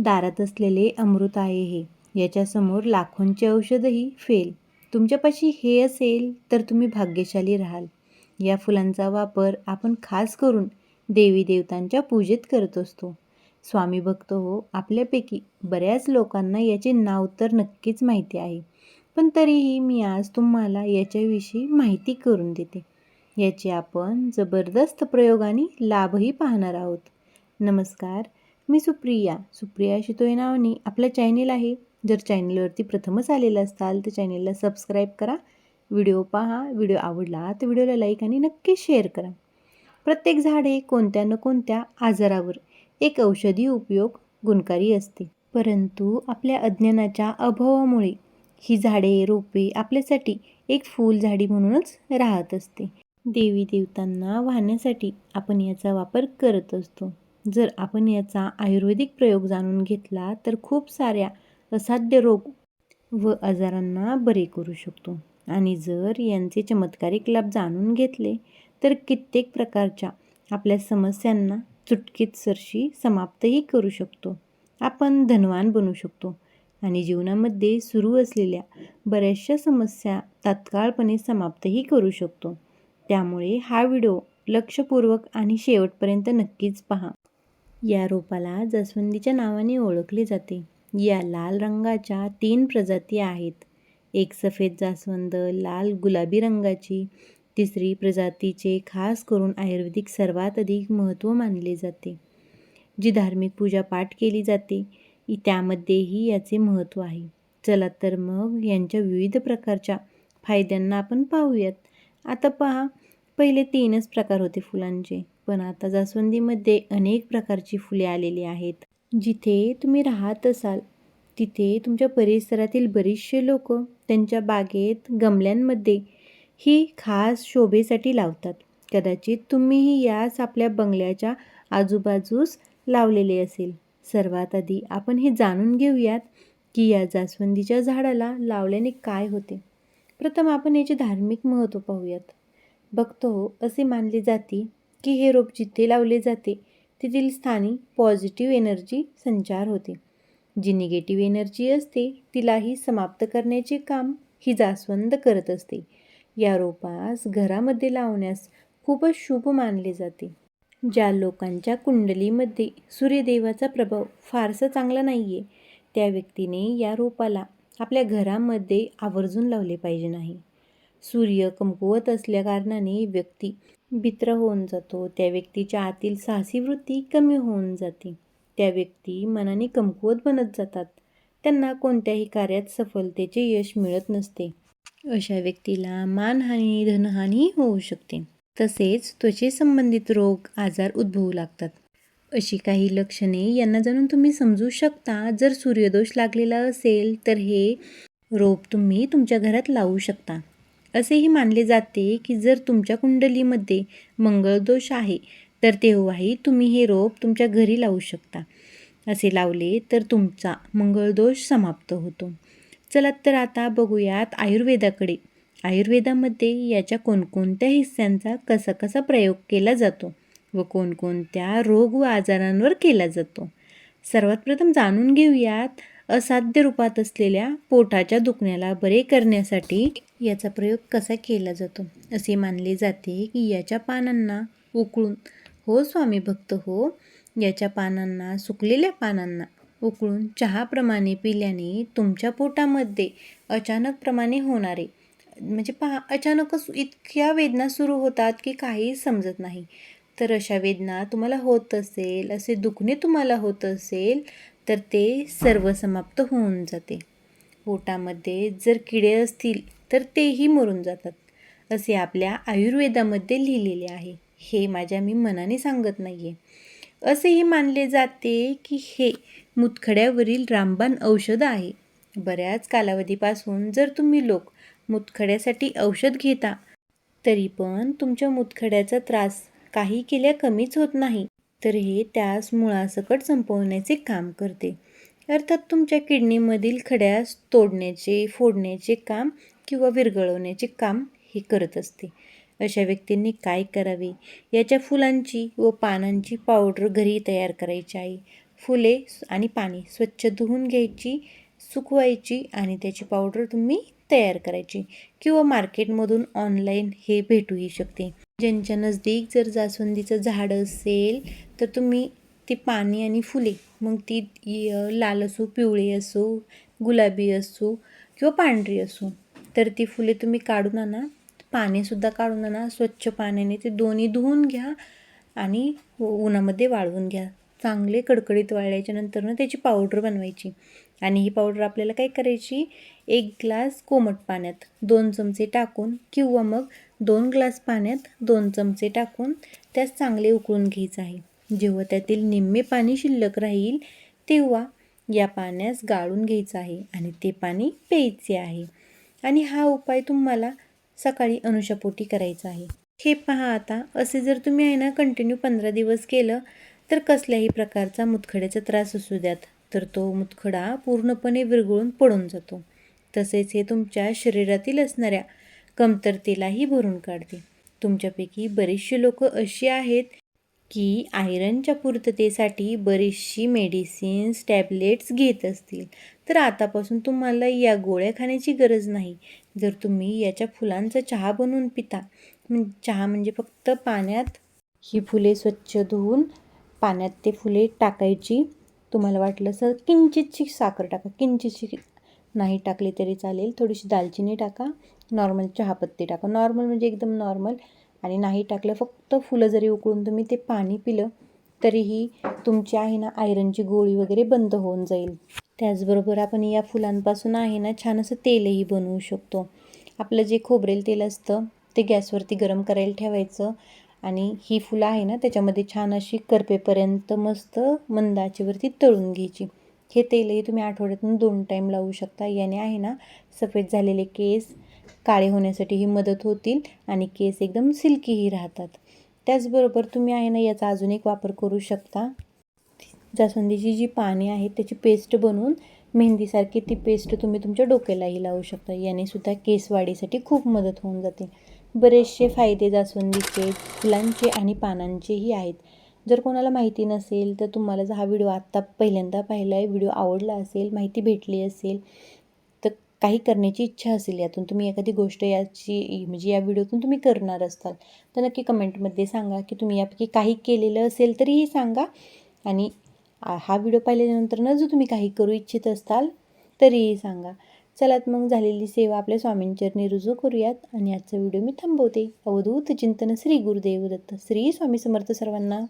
दारात असलेले अमृत आहे हे. याच्यासमोर लाखोंचे औषधही फेल. तुमच्यापाशी हे असेल तर तुम्ही भाग्यशाली राहाल. या फुलांचा वापर आपण खास करून देवी देवतांच्या पूजेत करत असतो. स्वामी भक्त हो आपल्यापैकी बऱ्याच लोकांना याचे नाव तर नक्कीच माहिती आहे. पण तरीही मी आज तुम्हाला याच्याविषयी माहिती करून देते. याचे आपण जबरदस्त प्रयोग आणि लाभही पाहणार आहोत. नमस्कार. मी सुप्रिया. सुप्रिया शितोय नावाने आपलं चॅनेल आहे. जर चॅनेलवरती प्रथमच आलेलं असाल तर चॅनेलला सबस्क्राईब करा. व्हिडिओ पहा. व्हिडिओ आवडला तर व्हिडिओला लाईक आणि नक्की शेअर करा. प्रत्येक झाडे कोणत्या न कोणत्या आजारावर एक औषधी उपयोग गुणकारी असते. परंतु आपल्या अज्ञानाच्या अभावामुळे ही झाडे रोपे आपल्यासाठी एक फुलझाडी म्हणूनच राहत असते. देवी देवतांना वाहण्यासाठी आपण याचा वापर करत असतो. जर आपण याचा आयुर्वेदिक प्रयोग जाणून घेतला तर खूप साऱ्या असाध्य रोग व आजारांना बरे करू शकतो. आणि जर यांचे चमत्कारिक लाभ जाणून घेतले तर कित्येक प्रकारच्या आपल्या समस्यांना चुटकीत सरशी समाप्तही करू शकतो. आपण धनवान बनू शकतो. आणि जीवनामध्ये सुरू असलेल्या बऱ्याचशा समस्या तात्काळपणे समाप्तही करू शकतो. त्यामुळे हा व्हिडिओ लक्षपूर्वक आणि शेवटपर्यंत नक्कीच पहा. या रोपाला जास्वंदीच्या नावाने ओळखले जाते. या लाल रंगाच्या तीन प्रजाती आहेत. एक सफेद जास्वंद लाल गुलाबी रंगाची. तिसरी प्रजातीचे खास करून आयुर्वेदिक सर्वात अधिक महत्त्व मानले जाते जी धार्मिक पूजा पाठ केली जाते. त्यामध्येही याचे महत्त्व आहे. चला तर मग यांच्या विविध प्रकारच्या फायद्यांना आपण पाहूयात. आता पहा पहिले तीनच प्रकार होते फुलांचे. पण आता जास्वंदीमध्ये अनेक प्रकारची फुले आलेली आहेत. जिथे तुम्ही राहत असाल तिथे तुमच्या परिसरातील बरेचसे लोक त्यांच्या बागेत गमल्यांमध्ये ही खास शोभेसाठी लावतात. कदाचित तुम्हीही याच आपल्या बंगल्याच्या आजूबाजूस लावलेले असेल. सर्वात आधी आपण हे जाणून घेऊयात की या जास्वंदीच्या झाडाला लावल्याने काय होते. प्रथम आपण याचे धार्मिक महत्त्व पाहूयात. बघतो हो, असे मानले जाते की हे रोप जिथे लावले जाते तेथील स्थानी पॉझिटिव्ह एनर्जी संचार होते. जी निगेटिव्ह एनर्जी असते तिलाही समाप्त करण्याचे काम ही जास्वंद करत असते. या रोपास घरामध्ये लावण्यास खूपच शुभ मानले जाते. ज्या लोकांच्या कुंडलीमध्ये सूर्यदेवाचा प्रभाव फारसा चांगला नाही आहे त्या व्यक्तीने या रोपाला आपल्या घरामध्ये आवर्जून लावले पाहिजे नाही. सूर्य कमकुवत असल्याकारणाने व्यक्ती भित्र होऊन जातो. त्या व्यक्तीच्या आतील साहसी वृत्ती कमी होऊन जाते. त्या व्यक्ती मनाने कमकुवत बनत जातात. त्यांना कोणत्याही कार्यात सफलतेचे यश मिळत नसते. अशा व्यक्तीला मानहानी धनहानी होऊ शकते. तसेच त्वचेसंबंधित रोग आजार उद्भवू लागतात. अशी काही लक्षणे यांना जाणून तुम्ही समजू शकता. जर सूर्यदोष लागलेला असेल तर हे रोप तुम्ही तुमच्या घरात लावू शकता. असेही मानले जाते की जर तुमच्या कुंडलीमध्ये मंगळदोष आहे तर तेव्हाही तुम्ही हे रोप तुमच्या घरी लावू शकता. असे लावले तर तुमचा मंगळदोष समाप्त होतो. चला तर आता बघूयात आयुर्वेदाकडे. आयुर्वेदामध्ये याच्या कोणकोणत्या हिस्स्यांचा कसा कसा प्रयोग केला जातो व कोणकोणत्या रोग व आजारांवर केला जातो? सर्वात प्रथम जाणून घेऊयात असाध्य रूपात असलेल्या पोटाच्या दुखण्याला बरे करण्यासाठी याचा प्रयोग कसा केला जातो? असे मानले जाते की याच्या पानांना उकळून हो स्वामी भक्त हो. याच्या पानांना सुकलेल्या पानांना उकळून चहाप्रमाणे पिल्याने तुमच्या पोटामध्ये अचानकप्रमाणे होणारे म्हणजे पहा अचानकच इतक्या वेदना सुरू होतात की काही समजत नाही. तर अशा वेदना तुम्हाला होत असेल असे दुखणे तुम्हाला होत असेल तर ते सर्व समाप्त होऊन जाते. पोटामध्ये जर किडे असतील तर तेही मरून जातात. असे आपल्या आयुर्वेदामध्ये लिहिलेले आहे. हे माझ्या मी मनाने सांगत नाही आहे असेही मानले जाते की हे मुतखड्यावरील रामबाण औषध आहे. बऱ्याच कालावधीपासून जर तुम्ही लोक मुतखड्यासाठी औषध घेता तरी पण तुमच्या मुतखड्याचा त्रास काही केल्या कमीच होत नाही. तर हे त्यास मुळासकट संपवण्याचे काम करते. अर्थात तुमच्या किडनीमधील खड्यास तोडण्याचे फोडण्याचे काम किंवा विरघळवण्याचे काम हे करत असते. अशा व्यक्तींनी काय करावे? याच्या फुलांची व पानांची पावडर घरी तयार करायची आहे. फुले आणि पाणी स्वच्छ धुवून घ्यायची सुकवायची आणि त्याची पावडर तुम्ही तयार करायची किंवा मार्केटमधून ऑनलाईन हे भेटूही शकते. ज्यांच्या नजदीक जर जास्वंदीचं झाड असेल तर तुम्ही ती पाणी आणि फुले मग ती लाल असो पिवळी असो गुलाबी असो किंवा पांढरी असो तर ती फुले तुम्ही काढून आणा. पाणीसुद्धा काढून आणा. स्वच्छ पाण्याने ते दोन्ही धुवून घ्या आणि उन्हामध्ये वाळवून घ्या. चांगले कडकडीत वाळल्याच्यानंतर ना त्याची पावडर बनवायची. आणि ही पावडर आपल्याला काय करायची? एक ग्लास कोमट पाण्यात दोन चमचे टाकून किंवा मग दोन ग्लास पाण्यात दोन चमचे टाकून त्यास चांगले उकळून घ्यायचं आहे. जेव्हा त्यातील निम्मे पाणी शिल्लक राहील तेव्हा या पाण्यास गाळून घ्यायचं आहे आणि ते पाणी प्यायचे आहे. आणि हा उपाय तुम्हाला सकाळी अनुशापोटी करायचा आहे. हे पहा आता असे जर तुम्ही आहे ना कंटिन्यू पंधरा दिवस केलं तर कसल्याही प्रकारचा मुतखड्याचा त्रास असू द्यात. तर तो मुतखडा पूर्णपणे विरघळून पडून जातो. तसेच हे तुमच्या शरीरातील असणाऱ्या कमतरतेलाही भरून काढते. तुमच्यापैकी बरेचसे लोक अशी आहेत की आयरनच्या पूर्ततेसाठी बरीचशी मेडिसिन्स टॅबलेट्स घेत असतील. तर आतापासून तुम्हाला या गोळ्या खाण्याची गरज नाही. जर तुम्ही याच्या फुलांचा चहा बनवून पिता चहा म्हणजे फक्त पाण्यात ही फुले स्वच्छ धुवून पाण्यात ते फुले टाकायची. तुम्हाला वाटलं असं किंचितशी साखर टाका. किंचितशी नाही टाकली तरी चालेल. थोडीशी दालचिनी टाका. नॉर्मल चहापत्ती टाका. नॉर्मल म्हणजे एकदम नॉर्मल. आणि नाही टाकलं फक्त फुलं जरी उकळून तुम्ही ते पाणी पिलं तरीही तुमची आहे ना आयरनची गोळी वगैरे बंद होऊन जाईल. त्याचबरोबर आपण या फुलांपासून आहे ना छान असं तेलही बनवू शकतो. आपलं जे खोबरेल तेल असतं ते गॅसवरती गरम करायला ठेवायचं. आणि ही फुलं आहे ना त्याच्यामध्ये छान अशी करपेपर्यंत मस्त मंद आचेवरती तळून घ्यायची. हे तेलही तुम्ही आठवड्यातून दोन टाईम लावू शकता. याने आहे ना सफेद झालेले केस काळे होण्यासाठी ही मदत होतील आणि केस एकदम सिल्कीही राहतात. त्याचबरोबर तुम्ही आहे ना याचा अजून एक वापर करू शकता. जास्वंदीची जी पाने आहेत त्याची पेस्ट बनवून मेहंदीसारखी ती पेस्ट तुम्ही तुमच्या डोक्यालाही लावू शकता. याने सुद्धा केस वाढीसाठी खूप मदत होऊन जाते. बरेचसे फायदे जास्वंदीचे फुलांचे आणि पानांचेही आहेत. जर कोणाला माहिती नसेल तर तुम्हाला जर हा व्हिडिओ आत्ता पहिल्यांदा पाहिला आहे व्हिडिओ आवडला असेल माहिती भेटली असेल तर काही करण्याची इच्छा असेल यातून तुम्ही एखादी गोष्ट याची म्हणजे या व्हिडिओतून तुम्ही करणार असताल तर नक्की कमेंटमध्ये सांगा की तुम्ही यापैकी काही केलेलं असेल तरीही सांगा. आणि हा व्हिडिओ पाहिल्यानंतर न तुम्ही काही करू इच्छित असाल तरीही सांगा. चलात मग झालेली सेवा आपल्या स्वामींचरणी रुजू करूयात आणि आजचा व्हिडिओ मी थांबवते. अवधूत चिंतन श्री गुरुदेव दत्त. श्री स्वामी समर्थ सर्वांना.